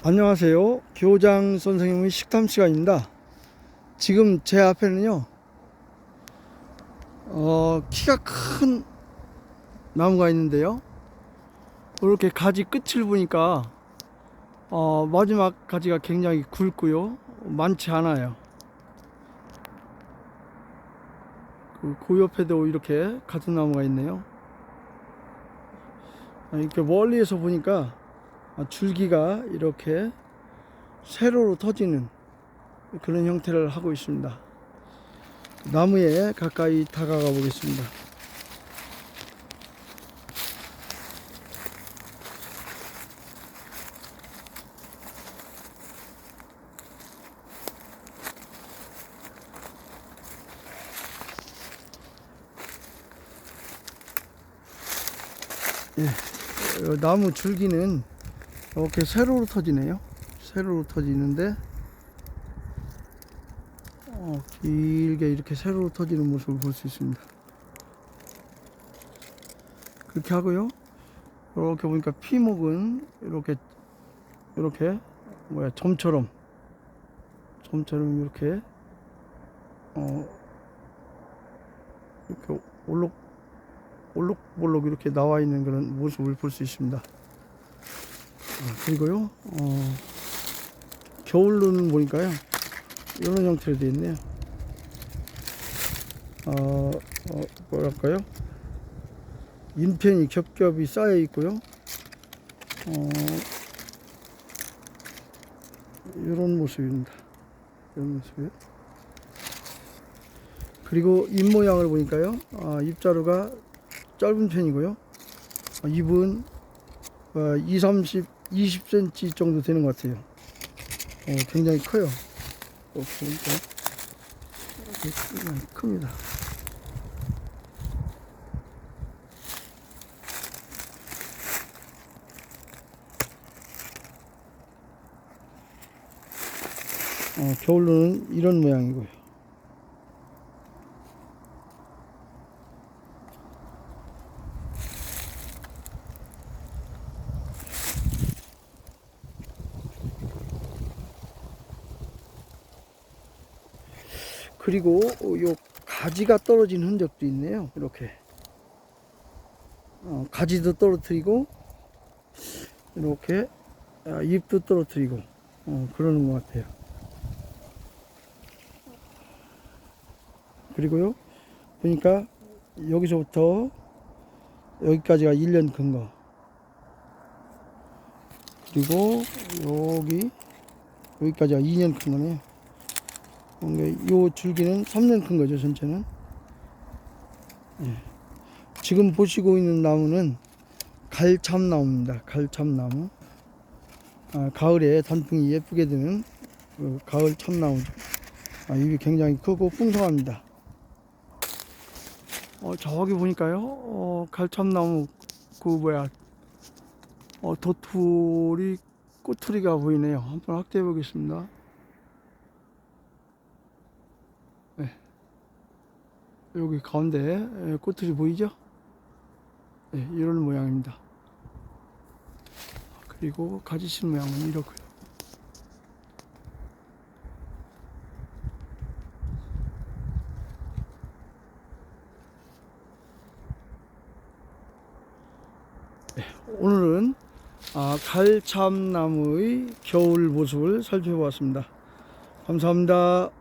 안녕하세요. 교장 선생님의 식탐 시간입니다. 지금 제 앞에는요, 어, 키가 큰 나무가 있는데요. 이렇게 가지 끝을 보니까, 어, 마지막 가지가 굉장히 굵고요. 많지 않아요. 그, 그 옆에도 이렇게 같은 나무가 있네요. 아, 이렇게 멀리에서 보니까 아, 줄기가 이렇게 세로로 터지는 그런 형태를 하고 있습니다. 나무에 가까이 다가가 보겠습니다. 어, 나무 줄기는 이렇게 세로로 터지네요. 세로로 터지는데 어, 길게 이렇게 세로로 터지는 모습을 볼 수 있습니다. 그렇게 하고요. 이렇게 보니까 피목은 이렇게 이렇게 뭐야 점처럼 점처럼 이렇게 어 이렇게 올록 올록볼록 이렇게 나와 있는 그런 모습을 볼 수 있습니다. 어, 그리고요, 어, 겨울로는 보니까요, 이런 형태로 되어 있네요. 어, 어, 뭐랄까요? 인편이 겹겹이 쌓여 있고요. 어, 이런 모습입니다. 이런 모습이요. 그리고 잎 모양을 보니까요, 아, 잎자루가 짧은 편이고요. 어, 잎은 어, 2, 30, 20cm 정도 되는 것 같아요. 어, 굉장히 커요. 어, 보니까 굉장히 큽니다. 어, 겨울로는 이런 모양이고요. 그리고 요 가지가 떨어진 흔적도 있네요. 이렇게 어, 가지도 떨어뜨리고 이렇게 아, 잎도 떨어뜨리고 어, 그러는 것 같아요. 그리고요 보니까 여기서부터 여기까지가 1년 큰 거. 그리고 여기 여기까지가 2년 큰 거네요. 그러니까 요 줄기는 3년 큰 거죠, 전체는. 예. 지금 보시고 있는 나무는 갈참나무입니다. 갈참나무. 아, 가을에 단풍이 예쁘게 드는 그 가을 참나무죠. 아, 잎이 굉장히 크고 풍성합니다. 어, 저기 보니까요, 어, 갈참나무, 그, 뭐야, 어, 도토리, 꼬투리가 보이네요. 한번 확대해 보겠습니다. 여기 가운데 에, 꼬투리 보이죠? 네, 이런 모양입니다. 그리고 가지신 모양은 이렇고요. 네, 오늘은 아, 갈참나무의 겨울 모습을 살펴보았습니다. 감사합니다.